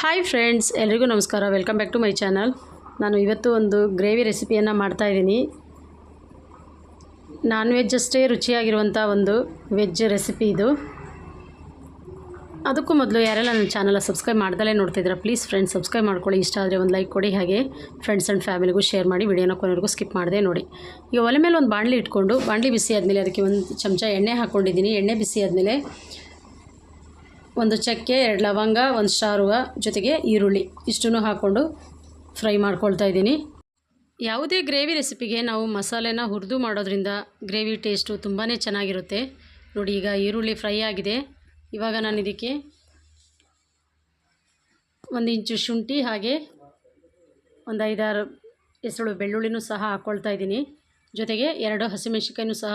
Hi friends ಎಲ್ರಿಗೂ ನಮಸ್ಕಾರ. Welcome back to my channel ನಾನು ಇವತ್ತು ಒಂದು ಗ್ರೇವಿ ರೆಸಿಪಿಯನ್ನು ಮಾಡ್ತಾಯಿದ್ದೀನಿ ನಾನ್ ವೆಜ್ ಅಷ್ಟೇ ರುಚಿಯಾಗಿರುವಂಥ ಒಂದು ವೆಜ್ ರೆಸಿಪಿ ಇದು. ಅದಕ್ಕೂ ಮೊದಲು ಯಾರೆಲ್ಲ ನನ್ನ ಚಾನಲ್ ಸಬ್ಸ್ಕ್ರೈಬ್ ಮಾಡ್ದಲೇ ನೋಡ್ತಿದ್ದೀರಾ ಪ್ಲೀಸ್ ಫ್ರೆಂಡ್ಸ್ ಸಬ್ಸ್ಕ್ರೈಬ್ ಮಾಡ್ಕೊಳ್ಳಿ. ಇಷ್ಟ ಆದರೆ ಒಂದು ಲೈಕ್ ಕೊಡಿ, ಹಾಗೆ ಫ್ರೆಂಡ್ಸ್ ಆ್ಯಂಡ್ ಫ್ಯಾಮಿಲಿಗೂ ಶೇರ್ ಮಾಡಿ ವಿಡಿಯೋನ ಕೊನೆವರೆಗೂ ಸ್ಕಿಪ್ ಮಾಡದೆ ನೋಡಿ. ಈಗ ಒಲೆ ಮೇಲೆ ಒಂದು ಬಾಣಲಿ ಇಟ್ಕೊಂಡು, ಬಾಣಲಿ ಬಿಸಿ ಆದಮೇಲೆ ಅದಕ್ಕೆ ಒಂದು ಚಮಚ ಎಣ್ಣೆ ಹಾಕ್ಕೊಂಡಿದ್ದೀನಿ ಎಣ್ಣೆ ಬಿಸಿ ಆದಮೇಲೆ ಒಂದು ಚಕ್ಕೆ, ಎರಡು ಲವಂಗ, ಒಂದು ಸಾರುವ ಜೊತೆಗೆ ಈರುಳ್ಳಿ. ಇಷ್ಟನ್ನು ಹಾಕ್ಕೊಂಡು ಫ್ರೈ ಮಾಡ್ಕೊಳ್ತಾ ಇದ್ದೀನಿ. ಯಾವುದೇ ಗ್ರೇವಿ ರೆಸಿಪಿಗೆ ನಾವು ಮಸಾಲೆನ ಹುರಿದು ಮಾಡೋದ್ರಿಂದ ಗ್ರೇವಿ ಟೇಸ್ಟು ತುಂಬಾ ಚೆನ್ನಾಗಿರುತ್ತೆ. ನೋಡಿ, ಈಗ ಈರುಳ್ಳಿ ಫ್ರೈ ಆಗಿದೆ. ಇವಾಗ ನಾನು ಇದಕ್ಕೆ ಒಂದು ಇಂಚು ಶುಂಠಿ ಹಾಗೆ ಒಂದು ಐದಾರು ಹೆಸರು ಬೆಳ್ಳುಳ್ಳಿನೂ ಸಹ ಹಾಕ್ಕೊಳ್ತಾ ಇದ್ದೀನಿ. ಜೊತೆಗೆ ಎರಡು ಹಸಿಮೆಣ್ಸಿನ್ಕಾಯಿನೂ ಸಹ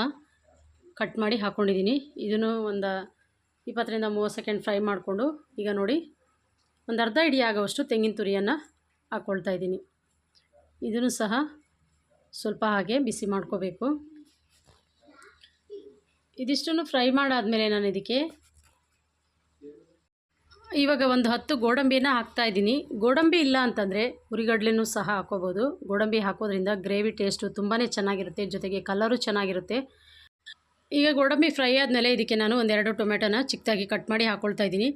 ಕಟ್ ಮಾಡಿ ಹಾಕ್ಕೊಂಡಿದ್ದೀನಿ. ಇದನ್ನು ಒಂದು ಇಪ್ಪತ್ತರಿಂದ ಮೂವತ್ತು ಸೆಕೆಂಡ್ ಫ್ರೈ ಮಾಡಿಕೊಂಡು ಈಗ ನೋಡಿ ಒಂದು ಅರ್ಧ ಇಡಿ ಆಗೋವಷ್ಟು ತೆಂಗಿನ ತುರಿಯನ್ನು ಹಾಕ್ಕೊಳ್ತಾ ಇದ್ದೀನಿ. ಇದನ್ನು ಸಹ ಸ್ವಲ್ಪ ಹಾಗೆ ಬಿಸಿ ಮಾಡ್ಕೋಬೇಕು. ಇದಿಷ್ಟನ್ನು ಫ್ರೈ ಮಾಡಾದಮೇಲೆ ನಾನು ಇದಕ್ಕೆ ಇವಾಗ ಒಂದು ಹತ್ತು ಗೋಡಂಬಿನ ಹಾಕ್ತಾ ಇದ್ದೀನಿ. ಗೋಡಂಬಿ ಇಲ್ಲ ಅಂತಂದರೆ ಹುರಿಗಡ್ಲೆನೂ ಸಹ ಹಾಕೋಬೋದು ಗೋಡಂಬಿ ಹಾಕೋದ್ರಿಂದ ಗ್ರೇವಿ ಟೇಸ್ಟು ತುಂಬಾ ಚೆನ್ನಾಗಿರುತ್ತೆ. ಜೊತೆಗೆ ಕಲರು ಚೆನ್ನಾಗಿರುತ್ತೆ. ಈಗ ಗೋಡಂಬಿ ಫ್ರೈ ಆದಮೇಲೆ ಇದಕ್ಕೆ ನಾನು ಒಂದೆರಡು ಟೊಮೆಟೊನ ಚಿಕ್ಕದಾಗಿ ಕಟ್ ಮಾಡಿ ಹಾಕ್ಕೊಳ್ತಾ ಇದ್ದೀನಿ.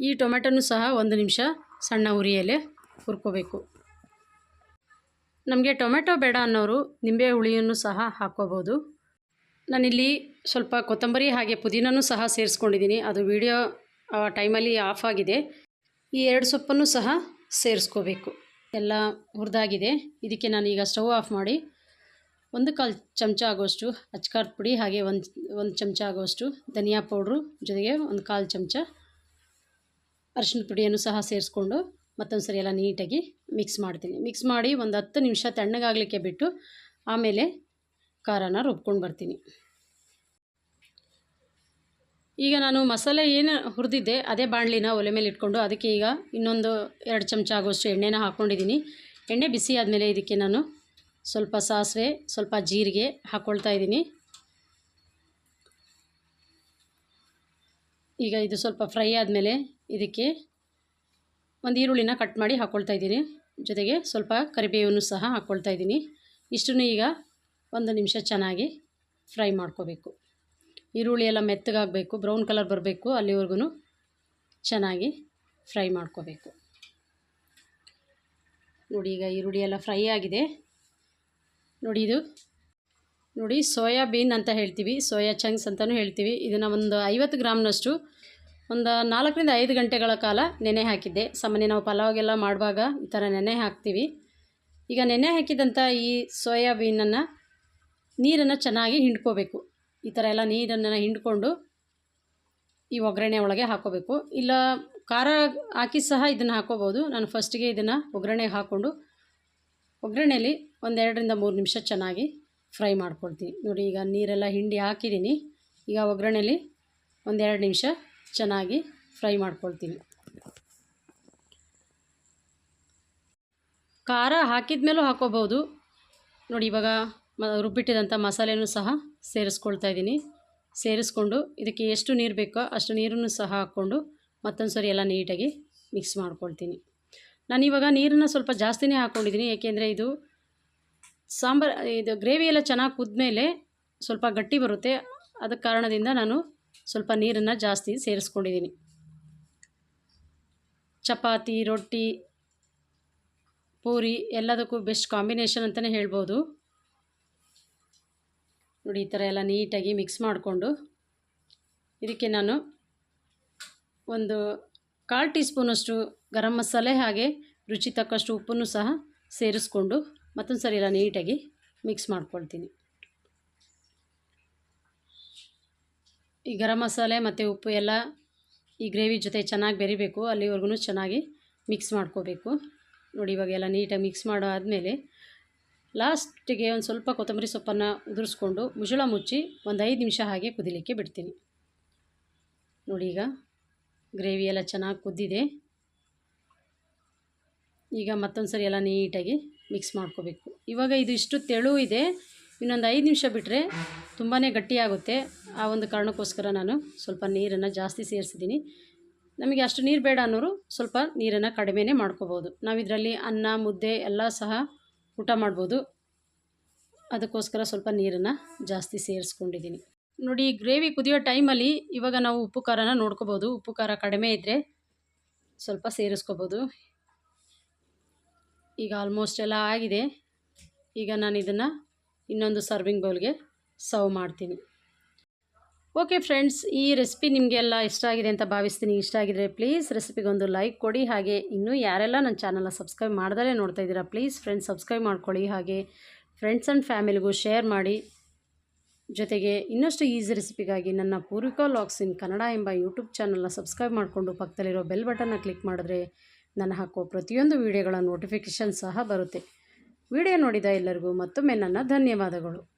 ಈ ಟೊಮೆಟೊನೂ ಸಹ ಒಂದು ನಿಮಿಷ ಸಣ್ಣ ಉರಿಯಲ್ಲೇ ಹುರ್ಕೋಬೇಕು. ನಮಗೆ ಟೊಮೆಟೊ ಬೇಡ ಅನ್ನೋರು ನಿಂಬೆ ಹುಳಿಯನ್ನು ಸಹ ಹಾಕ್ಕೋಬೋದು. ನಾನಿಲ್ಲಿ ಸ್ವಲ್ಪ ಕೊತ್ತಂಬರಿ ಹಾಗೆ ಪುದೀನೂ ಸಹ ಸೇರಿಸ್ಕೊಂಡಿದ್ದೀನಿ. ಅದು ವಿಡಿಯೋ ಟೈಮಲ್ಲಿ ಆಫ್ ಆಗಿದೆ. ಈ ಎರಡು ಸೊಪ್ಪನ್ನು ಸಹ ಸೇರಿಸ್ಕೋಬೇಕು. ಎಲ್ಲ ಹುರಿದಾಗಿದೆ. ಇದಕ್ಕೆ ನಾನೀಗ ಸ್ಟವ್ ಆಫ್ ಮಾಡಿ ಒಂದು ಕಾಲು ಚಮಚ ಆಗುವಷ್ಟು ಅಚ್ಕಾರದ ಪುಡಿ, ಹಾಗೆ ಒಂದು ಒಂದು ಚಮಚ ಆಗುವಷ್ಟು ಧನಿಯಾ ಪೌಡ್ರು ಜೊತೆಗೆ ಒಂದು ಕಾಲು ಚಮಚ ಅರಿಶಿನ ಪುಡಿಯನ್ನು ಸಹ ಸೇರಿಸ್ಕೊಂಡು ಮತ್ತೊಂದು ಸರಿ ಎಲ್ಲ ನೀಟಾಗಿ ಮಿಕ್ಸ್ ಮಾಡ್ತೀನಿ. ಮಿಕ್ಸ್ ಮಾಡಿ ಒಂದು ಹತ್ತು ನಿಮಿಷ ತಣ್ಣಗಾಗಲಿಕ್ಕೆ ಬಿಟ್ಟು ಆಮೇಲೆ ಖಾರನ ರುಬ್ಕೊಂಡು ಬರ್ತೀನಿ. ಈಗ ನಾನು ಮಸಾಲೆ ಏನು ಹುರಿದಿದ್ದೆ ಅದೇ ಬಾಣಲಿನ ಒಲೆ ಮೇಲೆ ಇಟ್ಕೊಂಡು ಅದಕ್ಕೆ ಈಗ ಇನ್ನೊಂದು ಎರಡು ಚಮಚ ಆಗುವಷ್ಟು ಎಣ್ಣೆನ ಹಾಕ್ಕೊಂಡಿದ್ದೀನಿ ಎಣ್ಣೆ ಬಿಸಿ ಆದಮೇಲೆ ಇದಕ್ಕೆ ನಾನು ಸ್ವಲ್ಪ ಸಾಸಿವೆ, ಸ್ವಲ್ಪ ಜೀರಿಗೆ ಹಾಕ್ಕೊಳ್ತಾ ಇದ್ದೀನಿ. ಈಗ ಇದು ಸ್ವಲ್ಪ ಫ್ರೈ ಆದಮೇಲೆ ಇದಕ್ಕೆ ಒಂದು ಈರುಳ್ಳಿನ ಕಟ್ ಮಾಡಿ ಹಾಕ್ಕೊಳ್ತಾ ಇದ್ದೀನಿ. ಜೊತೆಗೆ ಸ್ವಲ್ಪ ಕರಿಬೇವನ್ನು ಸಹ ಹಾಕ್ಕೊಳ್ತಾ ಇದ್ದೀನಿ. ಇಷ್ಟನ್ನು ಈಗ ಒಂದು ನಿಮಿಷ ಚೆನ್ನಾಗಿ ಫ್ರೈ ಮಾಡ್ಕೋಬೇಕು. ಈರುಳ್ಳಿ ಎಲ್ಲ ಮೆತ್ತಗಾಗಬೇಕು, ಬ್ರೌನ್ ಕಲರ್ ಬರಬೇಕು, ಅಲ್ಲಿವರೆಗೂ ಚೆನ್ನಾಗಿ ಫ್ರೈ ಮಾಡ್ಕೋಬೇಕು. ನೋಡಿ, ಈಗ ಈರುಳ್ಳಿ ಎಲ್ಲ ಫ್ರೈ ಆಗಿದೆ. ನೋಡಿ ಇದು. ನೋಡಿ ಸೋಯಾಬೀನ್ ಅಂತ ಹೇಳ್ತೀವಿ, ಸೋಯಾ ಚಂಕ್ಸ್ ಅಂತಲೂ ಹೇಳ್ತೀವಿ. ಇದನ್ನು ಒಂದು ಐವತ್ತು ಗ್ರಾಮ್ನಷ್ಟು ಒಂದು ನಾಲ್ಕರಿಂದ ಐದು ಗಂಟೆಗಳ ಕಾಲ ನೆನೆ ಹಾಕಿದ್ದೆ. ಸಾಮಾನ್ಯ ನಾವು ಪಲಾವ್ಗೆಲ್ಲ ಮಾಡುವಾಗ ಈ ಥರ ನೆನೆ ಹಾಕ್ತೀವಿ. ಈಗ ನೆನೆ ಹಾಕಿದಂಥ ಈ ಸೋಯಾಬೀನನ್ನು ನೀರನ್ನು ಚೆನ್ನಾಗಿ ಹಿಂಡ್ಕೋಬೇಕು. ಈ ಥರ ಎಲ್ಲ ನೀರನ್ನು ಹಿಂಡ್ಕೊಂಡು ಈ ಒಗ್ಗರಣೆ ಒಳಗೆ ಹಾಕೋಬೇಕು. ಇಲ್ಲ ಖಾರ ಹಾಕಿ ಸಹ ಇದನ್ನು ಹಾಕ್ಕೋಬೋದು ನಾನು ಫಸ್ಟಿಗೆ ಇದನ್ನು ಒಗ್ಗರಣೆಗೆ ಹಾಕ್ಕೊಂಡು ಒಗ್ಗರಣೆಯಲ್ಲಿ ಒಂದೆರಡರಿಂದ ಮೂರು ನಿಮಿಷ ಚೆನ್ನಾಗಿ ಫ್ರೈ ಮಾಡ್ಕೊಳ್ತೀನಿ. ನೋಡಿ, ಈಗ ನೀರೆಲ್ಲ ಹಿಂಡಿ ಹಾಕಿದ್ದೀನಿ. ಈಗ ಒಗ್ಗರಣೆಯಲ್ಲಿ ಒಂದೆರಡು ನಿಮಿಷ ಚೆನ್ನಾಗಿ ಫ್ರೈ ಮಾಡ್ಕೊಳ್ತೀನಿ. ಖಾರ ಹಾಕಿದ ಮೇಲೂ ಹಾಕೋಬೋದು ನೋಡಿ, ಇವಾಗ ಮ ರುಬ್ಬಿಟ್ಟಿದಂಥ ಮಸಾಲೆನೂ ಸಹ ಸೇರಿಸ್ಕೊಳ್ತಾ ಇದ್ದೀನಿ. ಸೇರಿಸ್ಕೊಂಡು ಇದಕ್ಕೆ ಎಷ್ಟು ನೀರು ಬೇಕೋ ಅಷ್ಟು ನೀರನ್ನು ಸಹ ಹಾಕ್ಕೊಂಡು ಮತ್ತೊಂದು ಸರಿ ಎಲ್ಲ ನೀಟಾಗಿ ಮಿಕ್ಸ್ ಮಾಡ್ಕೊಳ್ತೀನಿ. ನಾನಿವಾಗ ನೀರನ್ನು ಸ್ವಲ್ಪ ಜಾಸ್ತಿನೇ ಹಾಕ್ಕೊಂಡಿದ್ದೀನಿ ಏಕೆಂದರೆ ಇದು ಸಾಂಬಾರು, ಇದು ಗ್ರೇವಿ ಎಲ್ಲ ಚೆನ್ನಾಗಿ ಕುದ್ಮೇಲೆ ಸ್ವಲ್ಪ ಗಟ್ಟಿ ಬರುತ್ತೆ. ಅದ ಕಾರಣದಿಂದ ನಾನು ಸ್ವಲ್ಪ ನೀರನ್ನು ಜಾಸ್ತಿ ಸೇರಿಸ್ಕೊಂಡಿದ್ದೀನಿ. ಚಪಾತಿ, ರೊಟ್ಟಿ, ಪೂರಿ ಎಲ್ಲದಕ್ಕೂ ಬೆಸ್ಟ್ ಕಾಂಬಿನೇಷನ್ ಅಂತಲೇ ಹೇಳ್ಬೋದು. ನೋಡಿ, ಈ ಥರ ಎಲ್ಲ ನೀಟಾಗಿ ಮಿಕ್ಸ್ ಮಾಡಿಕೊಂಡು ಇದಕ್ಕೆ ನಾನು ಒಂದು ಕಾಲು ಟೀ ಸ್ಪೂನಷ್ಟು ಗರಂ ಮಸಾಲೆ ಹಾಗೆ ರುಚಿ ತಕ್ಕಷ್ಟು ಉಪ್ಪನ್ನು ಸಹ ಸೇರಿಸ್ಕೊಂಡು ಮತ್ತೊಂದು ಸರಿ ಎಲ್ಲ ನೀಟಾಗಿ ಮಿಕ್ಸ್ ಮಾಡ್ಕೊಳ್ತೀನಿ. ಈ ಗರಂ ಮಸಾಲೆ ಮತ್ತು ಉಪ್ಪು ಎಲ್ಲ ಈ ಗ್ರೇವಿ ಜೊತೆ ಚೆನ್ನಾಗಿ ಬೆರಿಬೇಕು, ಅಲ್ಲಿವರೆಗೂ ಚೆನ್ನಾಗಿ ಮಿಕ್ಸ್ ಮಾಡ್ಕೋಬೇಕು. ನೋಡಿ ಇವಾಗ ಎಲ್ಲ ನೀಟಾಗಿ ಮಿಕ್ಸ್ ಮಾಡೋ ಆದಮೇಲೆ ಲಾಸ್ಟಿಗೆ ಒಂದು ಸ್ವಲ್ಪ ಕೊತ್ತಂಬರಿ ಸೊಪ್ಪನ್ನು ಉದುರಿಸ್ಕೊಂಡು ಮುಜುಳ ಮುಚ್ಚಿ ಒಂದು ಐದು ನಿಮಿಷ ಹಾಗೆ ಕುದಿಲಿಕ್ಕೆ ಬಿಡ್ತೀನಿ. ನೋಡಿ ಈಗ ಗ್ರೇವಿ ಎಲ್ಲ ಚೆನ್ನಾಗಿ ಕುದ್ದಿದೆ. ಈಗ ಮತ್ತೊಂದು ಸರಿ ಎಲ್ಲ ನೀಟಾಗಿ ಮಿಕ್ಸ್ ಮಾಡ್ಕೋಬೇಕು. ಇವಾಗ ಇದು ಇಷ್ಟು ತೆಳು ಇದೆ. ಇನ್ನೊಂದು ಐದು ನಿಮಿಷ ಬಿಟ್ಟರೆ ತುಂಬಾ ಗಟ್ಟಿಯಾಗುತ್ತೆ ಆ ಒಂದು ಕಾರಣಕ್ಕೋಸ್ಕರ ನಾನು ಸ್ವಲ್ಪ ನೀರನ್ನು ಜಾಸ್ತಿ ಸೇರಿಸಿದ್ದೀನಿ. ನಮಗೆ ಅಷ್ಟು ನೀರು ಬೇಡ ಅನ್ನೋರು ಸ್ವಲ್ಪ ನೀರನ್ನು ಕಡಿಮೆನೇ ಮಾಡ್ಕೋಬೋದು. ನಾವು ಇದರಲ್ಲಿ ಅನ್ನ, ಮುದ್ದೆ ಎಲ್ಲ ಸಹ ಊಟ ಮಾಡ್ಬೋದು. ಅದಕ್ಕೋಸ್ಕರ ಸ್ವಲ್ಪ ನೀರನ್ನು ಜಾಸ್ತಿ ಸೇರಿಸ್ಕೊಂಡಿದ್ದೀನಿ. ನೋಡಿ, ಗ್ರೇವಿ ಕುದಿಯೋ ಟೈಮಲ್ಲಿ ಇವಾಗ ನಾವು ಉಪ್ಪು ಖಾರನ ನೋಡ್ಕೋಬೋದು. ಉಪ್ಪು ಖಾರ ಕಡಿಮೆ ಇದ್ದರೆ ಸ್ವಲ್ಪ ಸೇರಿಸ್ಕೋಬೋದು. ಈಗ ಆಲ್ಮೋಸ್ಟ್ ಎಲ್ಲ ಆಗಿದೆ. ಈಗ ನಾನು ಇದನ್ನು ಇನ್ನೊಂದು ಸರ್ವಿಂಗ್ ಬೌಲ್ಗೆ ಸರ್ವ್ ಮಾಡ್ತೀನಿ. ಓಕೆ ಫ್ರೆಂಡ್ಸ್ ಈ ರೆಸಿಪಿ ನಿಮಗೆಲ್ಲ ಇಷ್ಟ ಆಗಿದೆ ಅಂತ ಭಾವಿಸ್ತೀನಿ. ಇಷ್ಟ ಆಗಿದ್ರೆ ಪ್ಲೀಸ್ ರೆಸಿಪಿಗೊಂದು ಲೈಕ್ ಕೊಡಿ. ಹಾಗೆ ಇನ್ನೂ ಯಾರೆಲ್ಲ ನನ್ನ ಚಾನಲ್ನ ಸಬ್ಸ್ಕ್ರೈಬ್ ಮಾಡ್ದಲೇ ನೋಡ್ತಾ ಇದ್ದೀರಾ ಪ್ಲೀಸ್ ಫ್ರೆಂಡ್ಸ್ ಸಬ್ಸ್ಕ್ರೈಬ್ ಮಾಡ್ಕೊಳ್ಳಿ. ಹಾಗೆ ಫ್ರೆಂಡ್ಸ್ ಆ್ಯಂಡ್ ಫ್ಯಾಮಿಲಿಗೂ ಶೇರ್ ಮಾಡಿ. ಜೊತೆಗೆ ಇನ್ನಷ್ಟು ಈಸಿ ರೆಸಿಪಿಗಾಗಿ ನನ್ನ ಪೂರ್ವಿಕಾ ಲಾಗ್ಸ್ ಇನ್ ಕನ್ನಡ ಎಂಬ ಯೂಟ್ಯೂಬ್ ಚಾನಲ್ನ ಸಬ್ಸ್ಕ್ರೈಬ್ ಮಾಡಿಕೊಂಡು ಪಕ್ಕದಲ್ಲಿರೋ ಬೆಲ್ ಬಟನ್ನ ಕ್ಲಿಕ್ ಮಾಡಿದ್ರೆ ನಾನು ಹಾಕೋ ಪ್ರತಿಯೊಂದು ವಿಡಿಯೋಗಳ ನೋಟಿಫಿಕೇಷನ್ ಸಹ ಬರುತ್ತೆ. ವಿಡಿಯೋ ನೋಡಿದ ಎಲ್ಲರಿಗೂ ಮತ್ತೊಮ್ಮೆ ನನ್ನ ಧನ್ಯವಾದಗಳು.